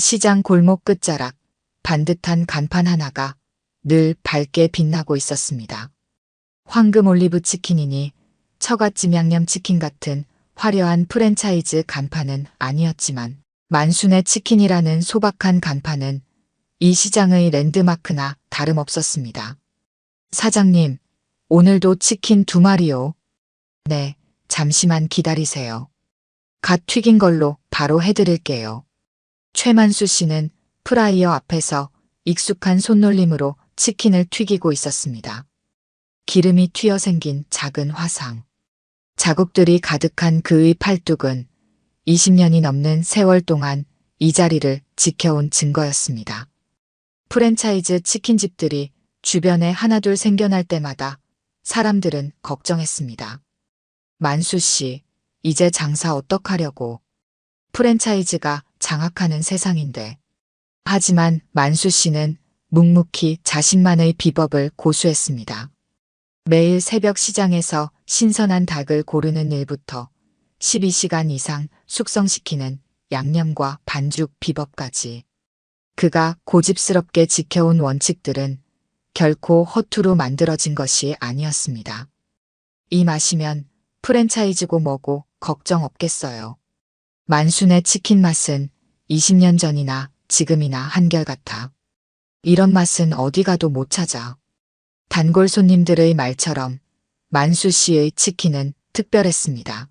시장 골목 끝자락 반듯한 간판 하나가 늘 밝게 빛나고 있었습니다. 황금 올리브 치킨이니 처갓집 양념 치킨 같은 화려한 프랜차이즈 간판은 아니었지만 만순의 치킨이라는 소박한 간판은 이 시장의 랜드마크나 다름없었습니다. 사장님, 오늘도 치킨 두 마리요. 네, 잠시만 기다리세요. 갓 튀긴 걸로 바로 해드릴게요. 최만수 씨는 프라이어 앞에서 익숙한 손놀림으로 치킨을 튀기고 있었습니다. 기름이 튀어 생긴 작은 화상. 자국들이 가득한 그의 팔뚝은 20년이 넘는 세월 동안 이 자리를 지켜온 증거였습니다. 프랜차이즈 치킨집들이 주변에 하나둘 생겨날 때마다 사람들은 걱정했습니다. 만수 씨, 이제 장사 어떡하려고. 프랜차이즈가 장악하는 세상인데. 하지만 만수 씨는 묵묵히 자신만의 비법을 고수했습니다. 매일 새벽 시장에서 신선한 닭을 고르는 일부터 12시간 이상 숙성시키는 양념과 반죽 비법까지 그가 고집스럽게 지켜온 원칙들은 결코 허투루 만들어진 것이 아니었습니다. 이 맛이면 프랜차이즈고 뭐고 걱정 없겠어요. 만순의 치킨 맛은 20년 전이나 지금이나 한결같아. 이런 맛은 어디 가도 못 찾아. 단골 손님들의 말처럼 만수 씨의 치킨은 특별했습니다.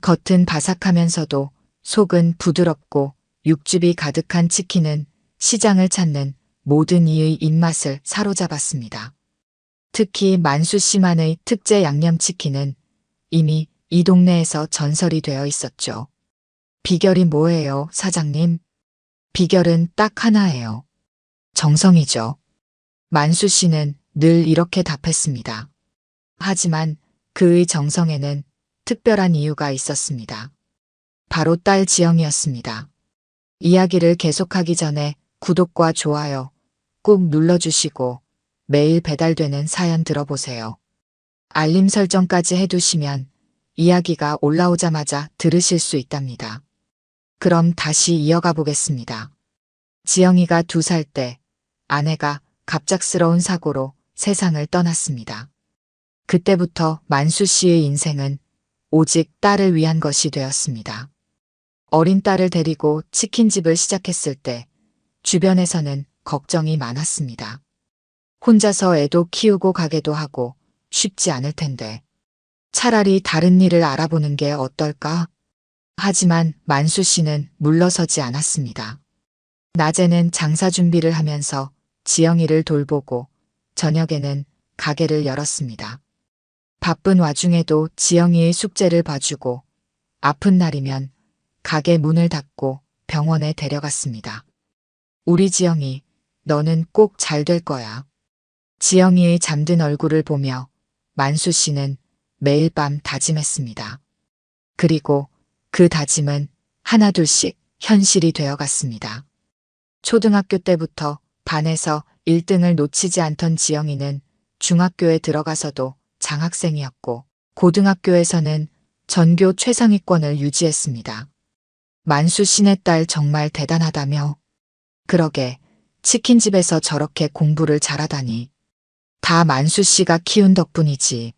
겉은 바삭하면서도 속은 부드럽고 육즙이 가득한 치킨은 시장을 찾는 모든 이의 입맛을 사로잡았습니다. 특히 만수 씨만의 특제 양념치킨은 이미 이 동네에서 전설이 되어 있었죠. 비결이 뭐예요, 사장님? 비결은 딱 하나예요. 정성이죠. 만수 씨는 늘 이렇게 답했습니다. 하지만 그의 정성에는 특별한 이유가 있었습니다. 바로 딸 지영이었습니다. 이야기를 계속하기 전에 구독과 좋아요 꾹 눌러주시고 매일 배달되는 사연 들어보세요. 알림 설정까지 해두시면 이야기가 올라오자마자 들으실 수 있답니다. 그럼 다시 이어가 보겠습니다. 지영이가 두 살 때 아내가 갑작스러운 사고로 세상을 떠났습니다. 그때부터 만수 씨의 인생은 오직 딸을 위한 것이 되었습니다. 어린 딸을 데리고 치킨집을 시작했을 때 주변에서는 걱정이 많았습니다. 혼자서 애도 키우고 가게도 하고 쉽지 않을 텐데 차라리 다른 일을 알아보는 게 어떨까? 하지만 만수 씨는 물러서지 않았습니다. 낮에는 장사 준비를 하면서 지영이를 돌보고 저녁에는 가게를 열었습니다. 바쁜 와중에도 지영이의 숙제를 봐주고 아픈 날이면 가게 문을 닫고 병원에 데려갔습니다. 우리 지영이 너는 꼭 잘 될 거야. 지영이의 잠든 얼굴을 보며 만수 씨는 매일 밤 다짐했습니다. 그리고 그 다짐은 하나둘씩 현실이 되어갔습니다. 초등학교 때부터 반에서 1등을 놓치지 않던 지영이는 중학교에 들어가서도 장학생이었고 고등학교에서는 전교 최상위권을 유지했습니다. 만수 씨네 딸 정말 대단하다며. 그러게 치킨집에서 저렇게 공부를 잘하다니. 다 만수 씨가 키운 덕분이지.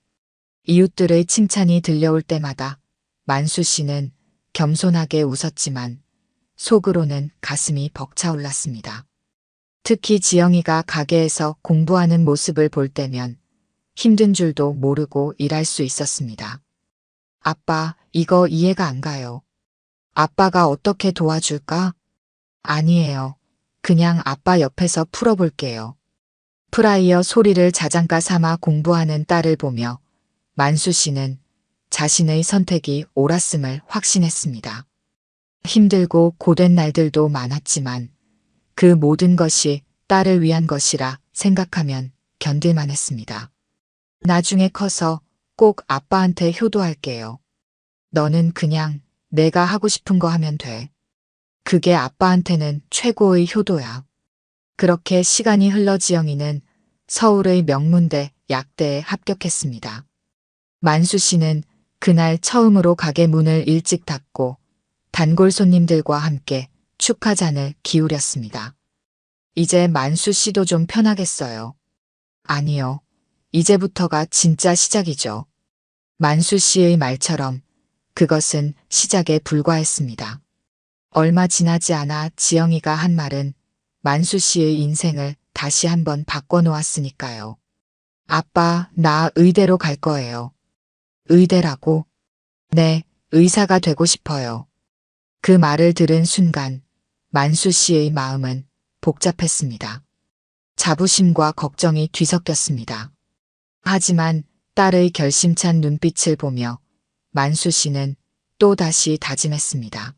이웃들의 칭찬이 들려올 때마다 만수 씨는 겸손하게 웃었지만 속으로는 가슴이 벅차올랐습니다. 특히 지영이가 가게에서 공부하는 모습을 볼 때면 힘든 줄도 모르고 일할 수 있었습니다. 아빠, 이거 이해가 안 가요. 아빠가 어떻게 도와줄까? 아니에요. 그냥 아빠 옆에서 풀어볼게요. 프라이어 소리를 자장가 삼아 공부하는 딸을 보며 만수 씨는 자신의 선택이 옳았음을 확신했습니다. 힘들고 고된 날들도 많았지만 그 모든 것이 딸을 위한 것이라 생각하면 견딜만 했습니다. 나중에 커서 꼭 아빠한테 효도할게요. 너는 그냥 내가 하고 싶은 거 하면 돼. 그게 아빠한테는 최고의 효도야. 그렇게 시간이 흘러 지영이는 서울의 명문대 약대에 합격했습니다. 만수 씨는 그날 처음으로 가게 문을 일찍 닫고 단골 손님들과 함께 축하잔을 기울였습니다. 이제 만수 씨도 좀 편하겠어요. 아니요. 이제부터가 진짜 시작이죠. 만수 씨의 말처럼 그것은 시작에 불과했습니다. 얼마 지나지 않아 지영이가 한 말은 만수 씨의 인생을 다시 한번 바꿔놓았으니까요. 아빠, 나 의대로 갈 거예요. 의대라고? 네, 의사가 되고 싶어요. 그 말을 들은 순간 만수 씨의 마음은 복잡했습니다. 자부심과 걱정이 뒤섞였습니다. 하지만 딸의 결심찬 눈빛을 보며 만수 씨는 또다시 다짐했습니다.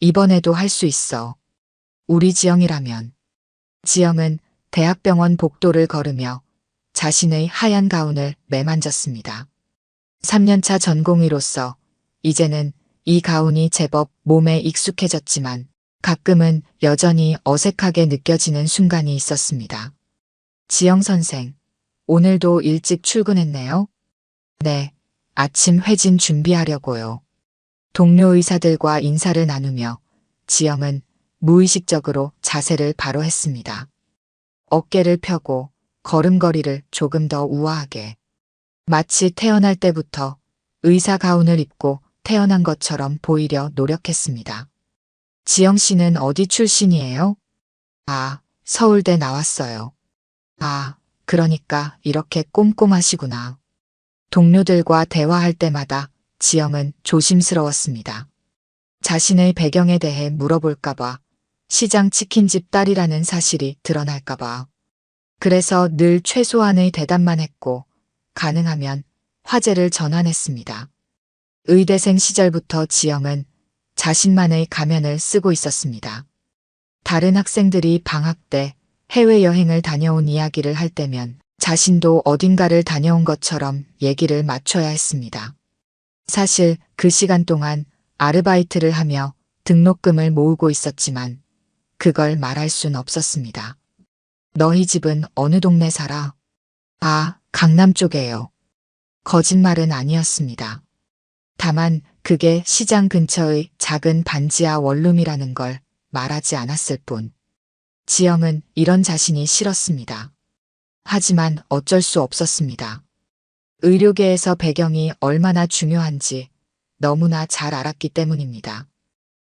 이번에도 할 수 있어. 우리 지영이라면. 지영은 대학병원 복도를 걸으며 자신의 하얀 가운을 매만졌습니다. 3년차 전공의로서 이제는 이 가운이 제법 몸에 익숙해졌지만 가끔은 여전히 어색하게 느껴지는 순간이 있었습니다. 지영 선생, 오늘도 일찍 출근했네요? 네, 아침 회진 준비하려고요. 동료 의사들과 인사를 나누며 지영은 무의식적으로 자세를 바로 했습니다. 어깨를 펴고 걸음걸이를 조금 더 우아하게. 마치 태어날 때부터 의사 가운을 입고 태어난 것처럼 보이려 노력했습니다. 지영 씨는 어디 출신이에요? 아, 서울대 나왔어요. 아, 그러니까 이렇게 꼼꼼하시구나. 동료들과 대화할 때마다 지영은 조심스러웠습니다. 자신의 배경에 대해 물어볼까봐, 시장 치킨집 딸이라는 사실이 드러날까봐. 그래서 늘 최소한의 대답만 했고, 가능하면 화제를 전환했습니다. 의대생 시절부터 지영은 자신만의 가면을 쓰고 있었습니다. 다른 학생들이 방학 때 해외여행을 다녀온 이야기를 할 때면 자신도 어딘가를 다녀온 것처럼 얘기를 맞춰야 했습니다. 사실 그 시간 동안 아르바이트를 하며 등록금을 모으고 있었지만 그걸 말할 순 없었습니다. 너희 집은 어느 동네 살아? 아, 강남 쪽에요. 거짓말은 아니었습니다. 다만 그게 시장 근처의 작은 반지하 원룸이라는 걸 말하지 않았을 뿐. 지영은 이런 자신이 싫었습니다. 하지만 어쩔 수 없었습니다. 의료계에서 배경이 얼마나 중요한지 너무나 잘 알았기 때문입니다.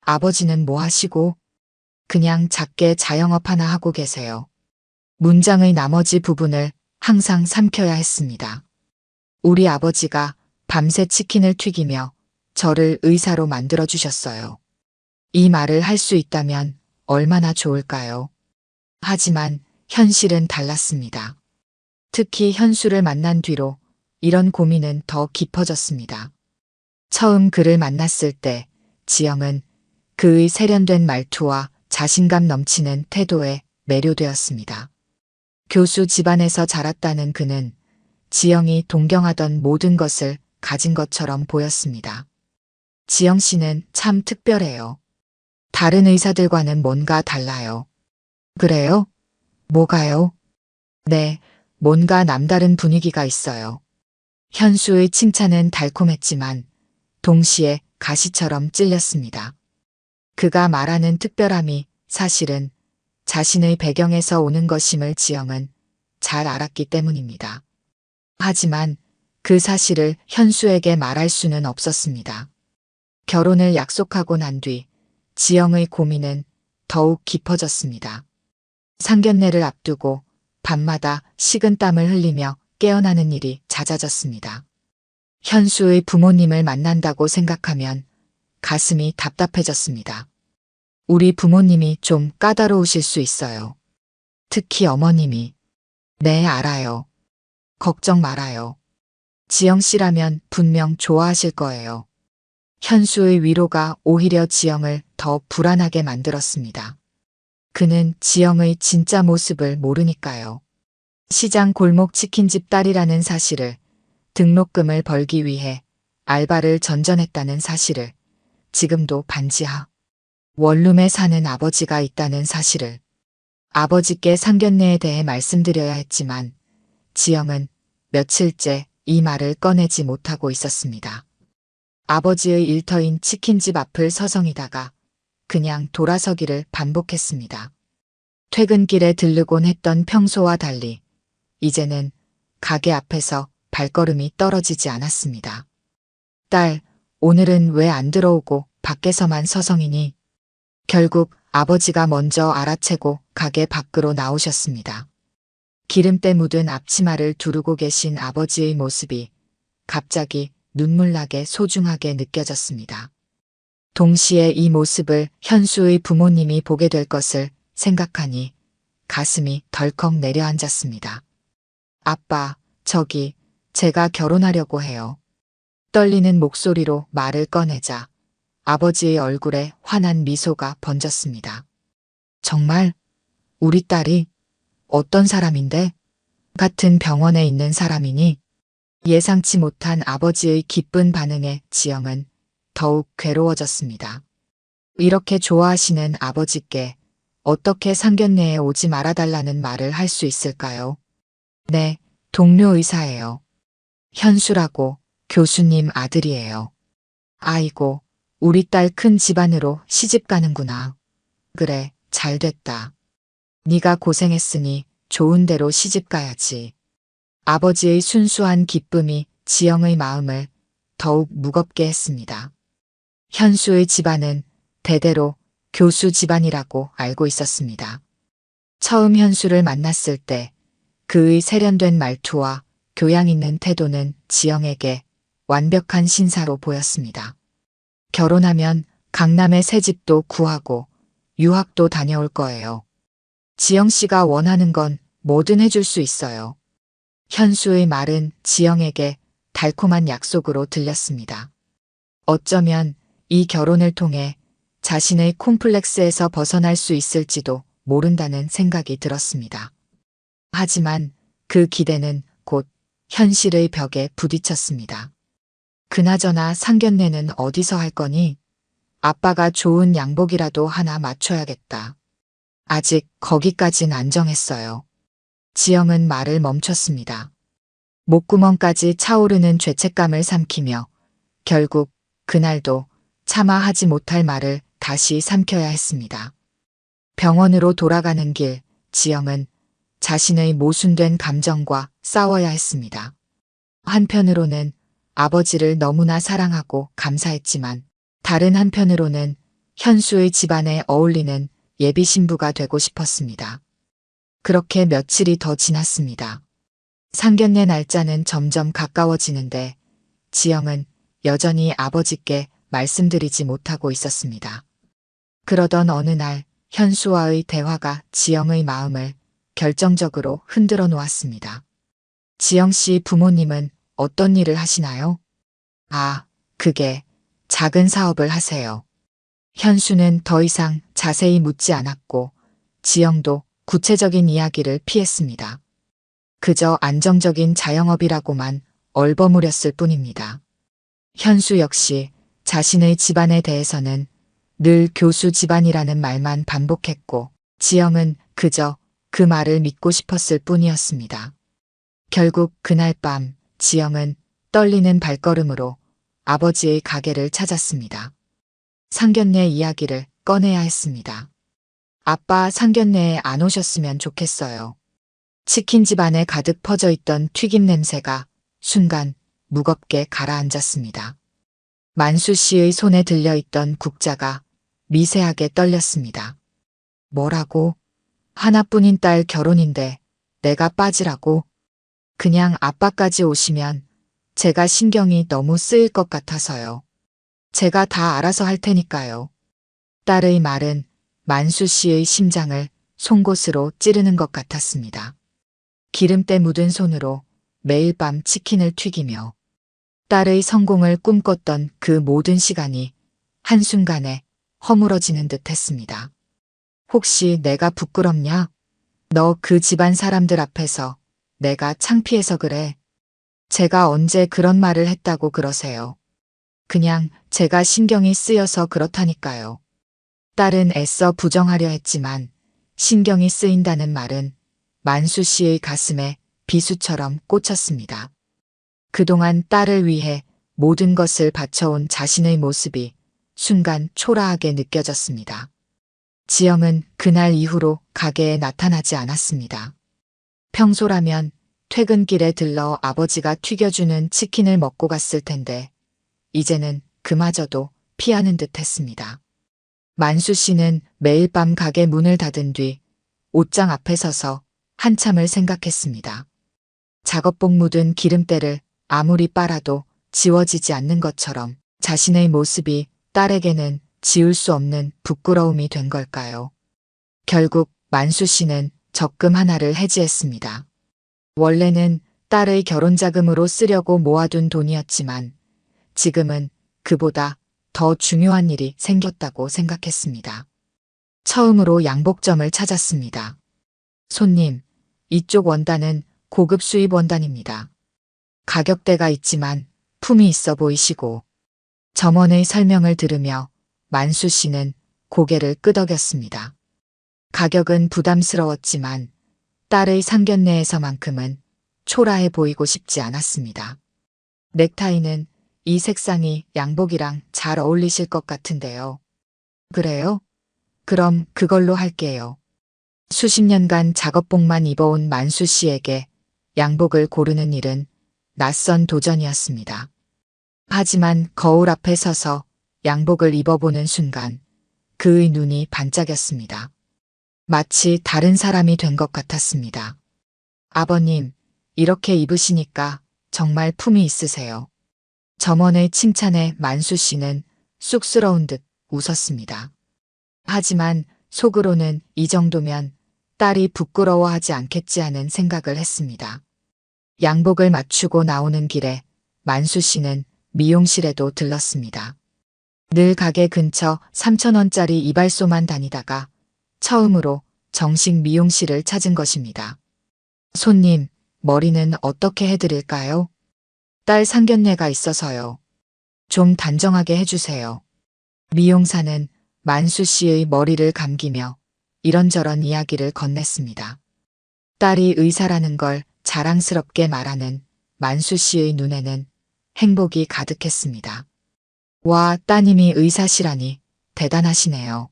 아버지는 뭐 하시고? 그냥 작게 자영업 하나 하고 계세요. 문장의 나머지 부분을 항상 삼켜야 했습니다. 우리 아버지가 밤새 치킨을 튀기며 저를 의사로 만들어 주셨어요. 이 말을 할 수 있다면 얼마나 좋을까요? 하지만 현실은 달랐습니다. 특히 현수를 만난 뒤로 이런 고민은 더 깊어졌습니다. 처음 그를 만났을 때 지영은 그의 세련된 말투와 자신감 넘치는 태도에 매료되었습니다. 교수 집안에서 자랐다는 그는 지영이 동경하던 모든 것을 가진 것처럼 보였습니다. 지영 씨는 참 특별해요. 다른 의사들과는 뭔가 달라요. 그래요? 뭐가요? 네, 뭔가 남다른 분위기가 있어요. 현수의 칭찬은 달콤했지만 동시에 가시처럼 찔렸습니다. 그가 말하는 특별함이 사실은 자신의 배경에서 오는 것임을 지영은 잘 알았기 때문입니다. 하지만 그 사실을 현수에게 말할 수는 없었습니다. 결혼을 약속하고 난 뒤 지영의 고민은 더욱 깊어졌습니다. 상견례를 앞두고 밤마다 식은 땀을 흘리며 깨어나는 일이 잦아졌습니다. 현수의 부모님을 만난다고 생각하면 가슴이 답답해졌습니다. 우리 부모님이 좀 까다로우실 수 있어요. 특히 어머님이. 네, 알아요. 걱정 말아요. 지영 씨라면 분명 좋아하실 거예요. 현수의 위로가 오히려 지영을 더 불안하게 만들었습니다. 그는 지영의 진짜 모습을 모르니까요. 시장 골목 치킨집 딸이라는 사실을 등록금을 벌기 위해 알바를 전전했다는 사실을 지금도 반지하 원룸에 사는 아버지가 있다는 사실을 아버지께 상견례에 대해 말씀드려야 했지만 지영은 며칠째 이 말을 꺼내지 못하고 있었습니다. 아버지의 일터인 치킨집 앞을 서성이다가 그냥 돌아서기를 반복했습니다. 퇴근길에 들르곤 했던 평소와 달리 이제는 가게 앞에서 발걸음이 떨어지지 않았습니다. 딸, 오늘은 왜 안 들어오고 밖에서만 서성이니? 결국 아버지가 먼저 알아채고 가게 밖으로 나오셨습니다. 기름때 묻은 앞치마를 두르고 계신 아버지의 모습이 갑자기 눈물나게 소중하게 느껴졌습니다. 동시에 이 모습을 현수의 부모님이 보게 될 것을 생각하니 가슴이 덜컥 내려앉았습니다. 아빠, 저기, 제가 결혼하려고 해요. 떨리는 목소리로 말을 꺼내자 아버지의 얼굴에 환한 미소가 번졌습니다. 정말? 우리 딸이 어떤 사람인데? 같은 병원에 있는 사람이니? 예상치 못한 아버지의 기쁜 반응에 지영은 더욱 괴로워졌습니다. 이렇게 좋아하시는 아버지께 어떻게 상견례에 오지 말아달라는 말을 할 수 있을까요? 네, 동료 의사예요. 현수라고 교수님 아들이에요. 아이고, 우리 딸 큰 집안으로 시집 가는구나. 그래, 잘 됐다. 네가 고생했으니 좋은 데로 시집 가야지. 아버지의 순수한 기쁨이 지영의 마음을 더욱 무겁게 했습니다. 현수의 집안은 대대로 교수 집안이라고 알고 있었습니다. 처음 현수를 만났을 때 그의 세련된 말투와 교양 있는 태도는 지영에게 완벽한 신사로 보였습니다. 결혼하면 강남에 새 집도 구하고 유학도 다녀올 거예요. 지영 씨가 원하는 건 뭐든 해줄 수 있어요. 현수의 말은 지영에게 달콤한 약속으로 들렸습니다. 어쩌면 이 결혼을 통해 자신의 콤플렉스에서 벗어날 수 있을지도 모른다는 생각이 들었습니다. 하지만 그 기대는 곧 현실의 벽에 부딪혔습니다. 그나저나 상견례는 어디서 할 거니? 아빠가 좋은 양복이라도 하나 맞춰야겠다. 아직 거기까진 안 정했어요. 지영은 말을 멈췄습니다. 목구멍까지 차오르는 죄책감을 삼키며 결국 그날도 차마 하지 못할 말을 다시 삼켜야 했습니다. 병원으로 돌아가는 길 지영은 자신의 모순된 감정과 싸워야 했습니다. 한편으로는 아버지를 너무나 사랑하고 감사했지만 다른 한편으로는 현수의 집안에 어울리는 예비 신부가 되고 싶었습니다. 그렇게 며칠이 더 지났습니다. 상견례 날짜는 점점 가까워지는데 지영은 여전히 아버지께 말씀드리지 못하고 있었습니다. 그러던 어느 날 현수와의 대화가 지영의 마음을 결정적으로 흔들어 놓았습니다. 지영 씨 부모님은 어떤 일을 하시나요? 아, 그게 작은 사업을 하세요. 현수는 더 이상 자세히 묻지 않았고 지영도 구체적인 이야기를 피했습니다. 그저 안정적인 자영업이라고만 얼버무렸을 뿐입니다. 현수 역시 자신의 집안에 대해서는 늘 교수 집안이라는 말만 반복했고 지영은 그저 그 말을 믿고 싶었을 뿐이었습니다. 결국 그날 밤 지영은 떨리는 발걸음으로 아버지의 가게를 찾았습니다. 상견례 이야기를 꺼내야 했습니다. 아빠 상견례에 안 오셨으면 좋겠어요. 치킨 집안에 가득 퍼져 있던 튀김 냄새가 순간 무겁게 가라앉았습니다. 만수 씨의 손에 들려있던 국자가 미세하게 떨렸습니다. 뭐라고? 하나뿐인 딸 결혼인데 내가 빠지라고? 그냥 아빠까지 오시면 제가 신경이 너무 쓰일 것 같아서요. 제가 다 알아서 할 테니까요. 딸의 말은 만수 씨의 심장을 송곳으로 찌르는 것 같았습니다. 기름때 묻은 손으로 매일 밤 치킨을 튀기며 딸의 성공을 꿈꿨던 그 모든 시간이 한순간에 허물어지는 듯 했습니다. 혹시 내가 부끄럽냐? 너 그 집안 사람들 앞에서 내가 창피해서 그래. 제가 언제 그런 말을 했다고 그러세요. 그냥 제가 신경이 쓰여서 그렇다니까요. 딸은 애써 부정하려 했지만 신경이 쓰인다는 말은 만수 씨의 가슴에 비수처럼 꽂혔습니다. 그동안 딸을 위해 모든 것을 바쳐온 자신의 모습이 순간 초라하게 느껴졌습니다. 지영은 그날 이후로 가게에 나타나지 않았습니다. 평소라면 퇴근길에 들러 아버지가 튀겨주는 치킨을 먹고 갔을 텐데, 이제는 그마저도 피하는 듯 했습니다. 만수 씨는 매일 밤 가게 문을 닫은 뒤 옷장 앞에 서서 한참을 생각했습니다. 작업복 묻은 기름때를 아무리 빨아도 지워지지 않는 것처럼 자신의 모습이 딸에게는 지울 수 없는 부끄러움이 된 걸까요? 결국 만수 씨는 적금 하나를 해지했습니다. 원래는 딸의 결혼 자금으로 쓰려고 모아둔 돈이었지만 지금은 그보다 더 중요한 일이 생겼다고 생각했습니다. 처음으로 양복점을 찾았습니다. 손님, 이쪽 원단은 고급 수입 원단입니다. 가격대가 있지만 품이 있어 보이시고 점원의 설명을 들으며 만수 씨는 고개를 끄덕였습니다. 가격은 부담스러웠지만 딸의 상견례에서만큼은 초라해 보이고 싶지 않았습니다. 넥타이는 이 색상이 양복이랑 잘 어울리실 것 같은데요. 그래요? 그럼 그걸로 할게요. 수십 년간 작업복만 입어온 만수 씨에게 양복을 고르는 일은 낯선 도전이었습니다. 하지만 거울 앞에 서서 양복을 입어보는 순간 그의 눈이 반짝였습니다. 마치 다른 사람이 된 것 같았습니다. 아버님, 이렇게 입으시니까 정말 품이 있으세요. 점원의 칭찬에 만수 씨는 쑥스러운 듯 웃었습니다. 하지만 속으로는 이 정도면 딸이 부끄러워하지 않겠지 하는 생각을 했습니다. 양복을 맞추고 나오는 길에 만수 씨는 미용실에도 들렀습니다. 늘 가게 근처 3천원짜리 이발소만 다니다가 처음으로 정식 미용실을 찾은 것입니다. 손님, 머리는 어떻게 해드릴까요? 딸 상견례가 있어서요. 좀 단정하게 해주세요. 미용사는 만수 씨의 머리를 감기며 이런저런 이야기를 건넸습니다. 딸이 의사라는 걸 자랑스럽게 말하는 만수 씨의 눈에는 행복이 가득했습니다. 와, 따님이 의사시라니 대단하시네요.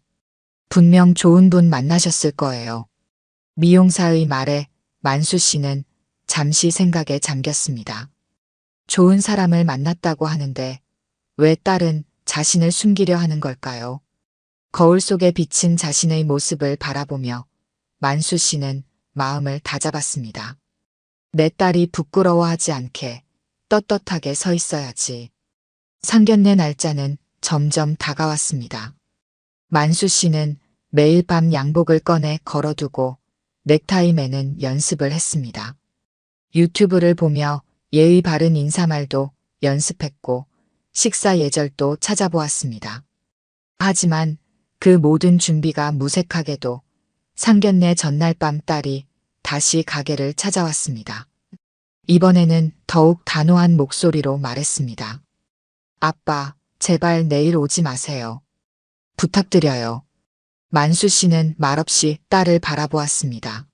분명 좋은 분 만나셨을 거예요. 미용사의 말에 만수 씨는 잠시 생각에 잠겼습니다. 좋은 사람을 만났다고 하는데 왜 딸은 자신을 숨기려 하는 걸까요? 거울 속에 비친 자신의 모습을 바라보며 만수 씨는 마음을 다잡았습니다. 내 딸이 부끄러워하지 않게 떳떳하게 서 있어야지. 상견례 날짜는 점점 다가왔습니다. 만수 씨는 매일 밤 양복을 꺼내 걸어두고 넥타이 매는 연습을 했습니다. 유튜브를 보며 예의 바른 인사말도 연습했고 식사 예절도 찾아보았습니다. 하지만 그 모든 준비가 무색하게도 상견례 전날 밤 딸이 다시 가게를 찾아왔습니다. 이번에는 더욱 단호한 목소리로 말했습니다. 아빠, 제발 내일 오지 마세요. 부탁드려요. 만수 씨는 말없이 딸을 바라보았습니다.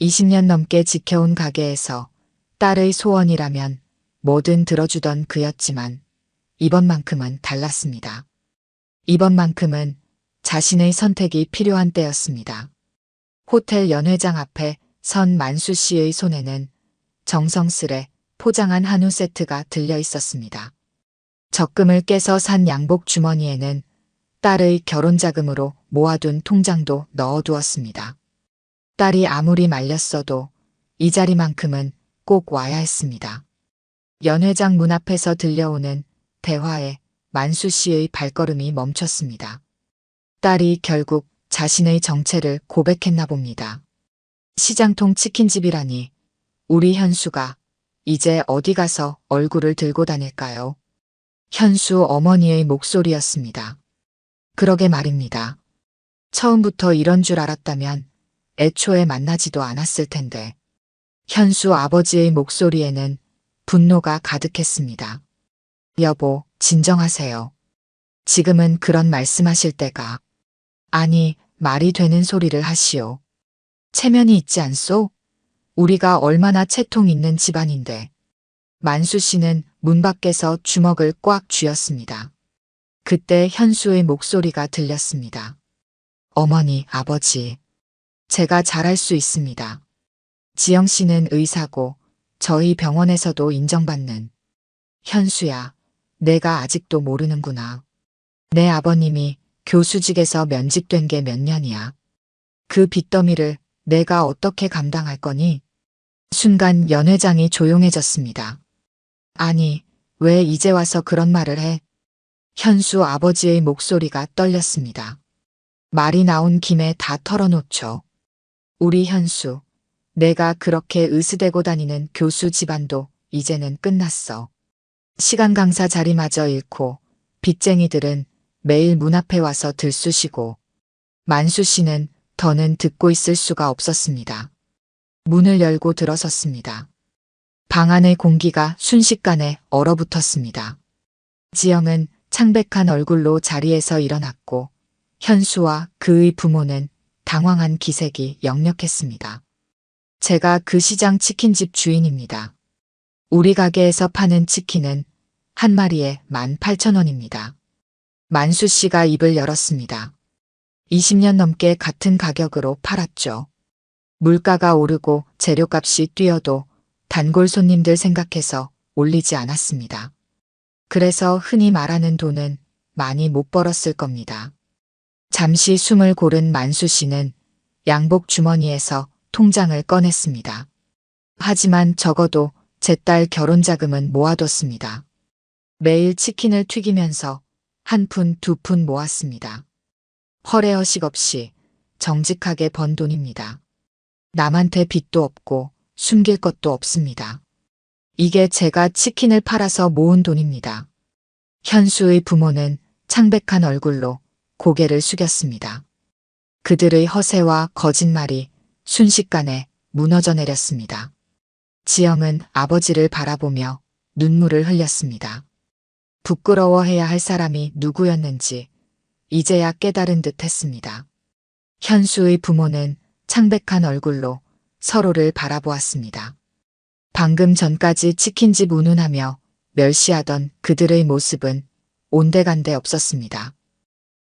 20년 넘게 지켜온 가게에서 딸의 소원이라면 뭐든 들어주던 그였지만 이번만큼은 달랐습니다. 이번만큼은 자신의 선택이 필요한 때였습니다. 호텔 연회장 앞에 선 만수 씨의 손에는 정성스레 포장한 한우 세트가 들려 있었습니다. 적금을 깨서 산 양복 주머니에는 딸의 결혼 자금으로 모아둔 통장도 넣어두었습니다. 딸이 아무리 말렸어도 이 자리만큼은 꼭 와야 했습니다. 연회장 문 앞에서 들려오는 대화에 만수 씨의 발걸음이 멈췄습니다. 딸이 결국 자신의 정체를 고백했나 봅니다. 시장통 치킨집이라니 우리 현수가 이제 어디 가서 얼굴을 들고 다닐까요? 현수 어머니의 목소리였습니다. 그러게 말입니다. 처음부터 이런 줄 알았다면 애초에 만나지도 않았을 텐데. 현수 아버지의 목소리에는 분노가 가득했습니다. 여보, 진정하세요. 지금은 그런 말씀하실 때가. 아니, 말이 되는 소리를 하시오. 체면이 있지 않소? 우리가 얼마나 채통 있는 집안인데. 만수 씨는 문 밖에서 주먹을 꽉 쥐었습니다. 그때 현수의 목소리가 들렸습니다. 어머니, 아버지. 제가 잘할 수 있습니다. 지영 씨는 의사고 저희 병원에서도 인정받는 현수야. 내가 아직도 모르는구나. 내 아버님이 교수직에서 면직된 게 몇 년이야. 그 빚더미를 내가 어떻게 감당할 거니? 순간 연 회장이 조용해졌습니다. 아니, 왜 이제 와서 그런 말을 해? 현수 아버지의 목소리가 떨렸습니다. 말이 나온 김에 다 털어놓죠. 우리 현수, 내가 그렇게 으스대고 다니는 교수 집안도 이제는 끝났어. 시간 강사 자리마저 잃고 빚쟁이들은 매일 문 앞에 와서 들쑤시고 만수 씨는 더는 듣고 있을 수가 없었습니다. 문을 열고 들어섰습니다. 방 안의 공기가 순식간에 얼어붙었습니다. 지영은 창백한 얼굴로 자리에서 일어났고 현수와 그의 부모는 당황한 기색이 역력했습니다. 제가 그 시장 치킨집 주인입니다. 우리 가게에서 파는 치킨은 한 마리에 18,000원입니다. 만수 씨가 입을 열었습니다. 20년 넘게 같은 가격으로 팔았죠. 물가가 오르고 재료값이 뛰어도 단골 손님들 생각해서 올리지 않았습니다. 그래서 흔히 말하는 돈은 많이 못 벌었을 겁니다. 잠시 숨을 고른 만수 씨는 양복 주머니에서 통장을 꺼냈습니다. 하지만 적어도 제 딸 결혼 자금은 모아뒀습니다. 매일 치킨을 튀기면서 한 푼, 두 푼 모았습니다. 허례허식 없이 정직하게 번 돈입니다. 남한테 빚도 없고 숨길 것도 없습니다. 이게 제가 치킨을 팔아서 모은 돈입니다. 현수의 부모는 창백한 얼굴로 고개를 숙였습니다. 그들의 허세와 거짓말이 순식간에 무너져 내렸습니다. 지영은 아버지를 바라보며 눈물을 흘렸습니다. 부끄러워해야 할 사람이 누구였는지 이제야 깨달은 듯 했습니다. 현수의 부모는 창백한 얼굴로 서로를 바라보았습니다. 방금 전까지 치킨집 운운하며 멸시하던 그들의 모습은 온데간데 없었습니다.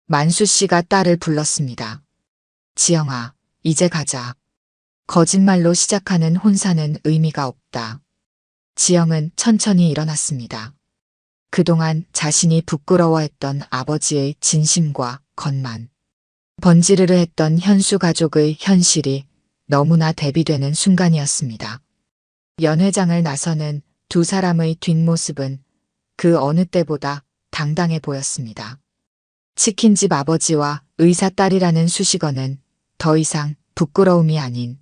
만수 씨가 딸을 불렀습니다. 지영아, 이제 가자. 거짓말로 시작하는 혼사는 의미가 없다. 지영은 천천히 일어났습니다. 그동안 자신이 부끄러워했던 아버지의 진심과 겉만, 번지르르 했던 현수 가족의 현실이 너무나 대비되는 순간이었습니다. 연회장을 나서는 두 사람의 뒷모습은 그 어느 때보다 당당해 보였습니다. 치킨집 아버지와 의사 딸이라는 수식어는 더 이상 부끄러움이 아닌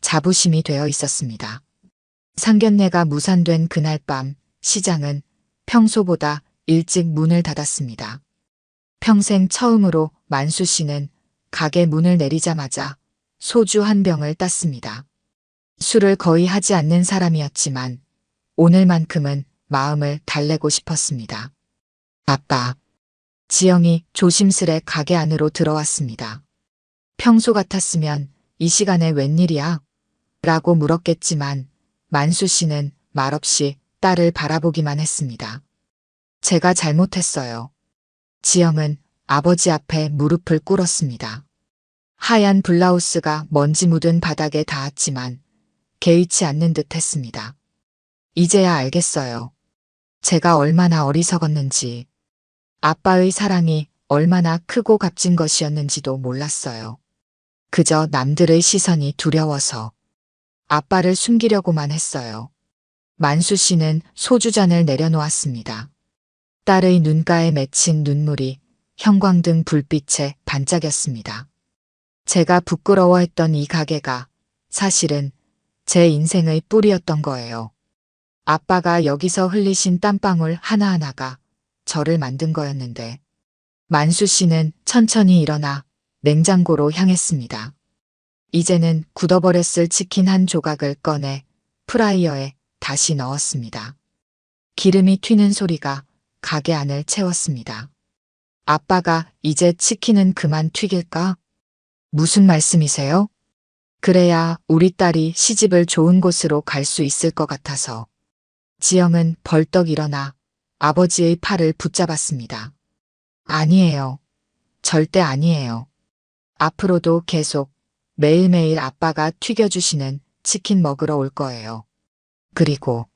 자부심이 되어 있었습니다. 상견례가 무산된 그날 밤 시장은 평소보다 일찍 문을 닫았습니다. 평생 처음으로 만수 씨는 가게 문을 내리자마자 소주 한 병을 땄습니다. 술을 거의 하지 않는 사람이었지만 오늘만큼은 마음을 달래고 싶었습니다. 아빠. 지영이 조심스레 가게 안으로 들어왔습니다. 평소 같았으면 이 시간에 웬일이야? 라고 물었겠지만 만수 씨는 말없이 딸을 바라보기만 했습니다. 제가 잘못했어요. 지영은 아버지 앞에 무릎을 꿇었습니다. 하얀 블라우스가 먼지 묻은 바닥에 닿았지만 개의치 않는 듯 했습니다. 이제야 알겠어요. 제가 얼마나 어리석었는지, 아빠의 사랑이 얼마나 크고 값진 것이었는지도 몰랐어요. 그저 남들의 시선이 두려워서 아빠를 숨기려고만 했어요. 만수 씨는 소주잔을 내려놓았습니다. 딸의 눈가에 맺힌 눈물이 형광등 불빛에 반짝였습니다. 제가 부끄러워했던 이 가게가 사실은 제 인생의 뿌리였던 거예요. 아빠가 여기서 흘리신 땀방울 하나하나가 저를 만든 거였는데 만수 씨는 천천히 일어나 냉장고로 향했습니다. 이제는 굳어버렸을 치킨 한 조각을 꺼내 프라이어에 다시 넣었습니다. 기름이 튀는 소리가 가게 안을 채웠습니다. 아빠가 이제 치킨은 그만 튀길까? 무슨 말씀이세요? 그래야 우리 딸이 시집을 좋은 곳으로 갈 수 있을 것 같아서. 지영은 벌떡 일어나 아버지의 팔을 붙잡았습니다. 아니에요. 절대 아니에요. 앞으로도 계속 매일매일 아빠가 튀겨주시는 치킨 먹으러 올 거예요. 그리고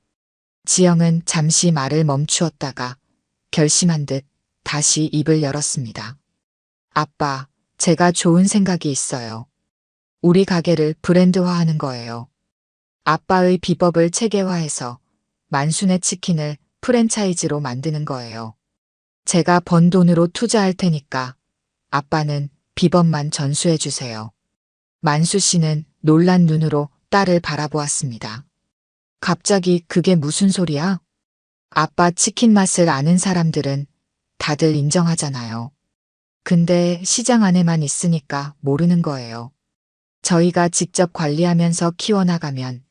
지영은 잠시 말을 멈추었다가 결심한 듯 다시 입을 열었습니다. 아빠, 제가 좋은 생각이 있어요. 우리 가게를 브랜드화하는 거예요. 아빠의 비법을 체계화해서 만순의 치킨을 프랜차이즈로 만드는 거예요. 제가 번 돈으로 투자할 테니까 아빠는 비법만 전수해 주세요. 만수 씨는 놀란 눈으로 딸을 바라보았습니다. 갑자기 그게 무슨 소리야? 아빠 치킨 맛을 아는 사람들은 다들 인정하잖아요. 근데 시장 안에만 있으니까 모르는 거예요. 저희가 직접 관리하면서 키워나가면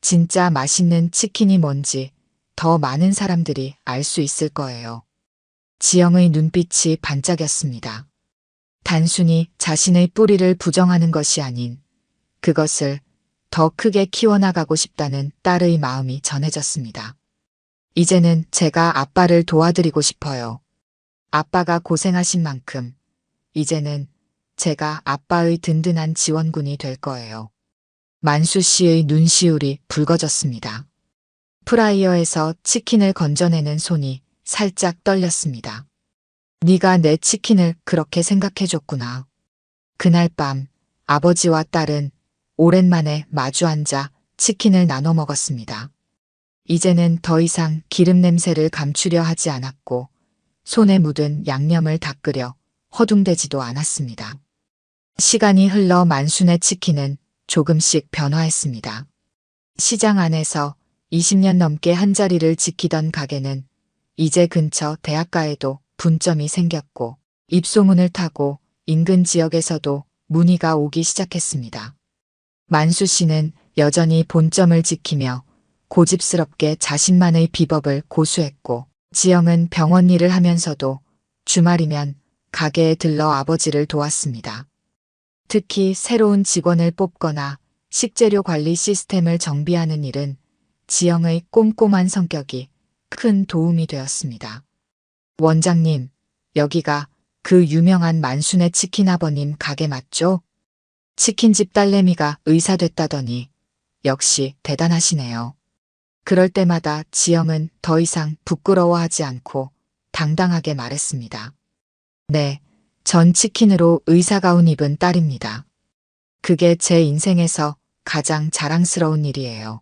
진짜 맛있는 치킨이 뭔지 더 많은 사람들이 알 수 있을 거예요. 지영의 눈빛이 반짝였습니다. 단순히 자신의 뿌리를 부정하는 것이 아닌 그것을 더 크게 키워나가고 싶다는 딸의 마음이 전해졌습니다. 이제는 제가 아빠를 도와드리고 싶어요. 아빠가 고생하신 만큼 이제는 제가 아빠의 든든한 지원군이 될 거예요. 만수 씨의 눈시울이 붉어졌습니다. 프라이어에서 치킨을 건져내는 손이 살짝 떨렸습니다. 네가 내 치킨을 그렇게 생각해줬구나. 그날 밤 아버지와 딸은 오랜만에 마주 앉아 치킨을 나눠 먹었습니다. 이제는 더 이상 기름 냄새를 감추려 하지 않았고 손에 묻은 양념을 닦으려 허둥대지도 않았습니다. 시간이 흘러 만순의 치킨은 조금씩 변화했습니다. 시장 안에서 20년 넘게 한 자리를 지키던 가게는 이제 근처 대학가에도 분점이 생겼고 입소문을 타고 인근 지역에서도 문의가 오기 시작했습니다. 만수 씨는 여전히 본점을 지키며 고집스럽게 자신만의 비법을 고수했고 지영은 병원 일을 하면서도 주말이면 가게에 들러 아버지를 도왔습니다. 특히 새로운 직원을 뽑거나 식재료 관리 시스템을 정비하는 일은 지영의 꼼꼼한 성격이 큰 도움이 되었습니다. 원장님, 여기가 그 유명한 만순의 치킨 아버님 가게 맞죠? 치킨집 딸내미가 의사 됐다더니 역시 대단하시네요. 그럴 때마다 지영은 더 이상 부끄러워하지 않고 당당하게 말했습니다. 네, 전 치킨으로 의사가운 입은 딸입니다. 그게 제 인생에서 가장 자랑스러운 일이에요.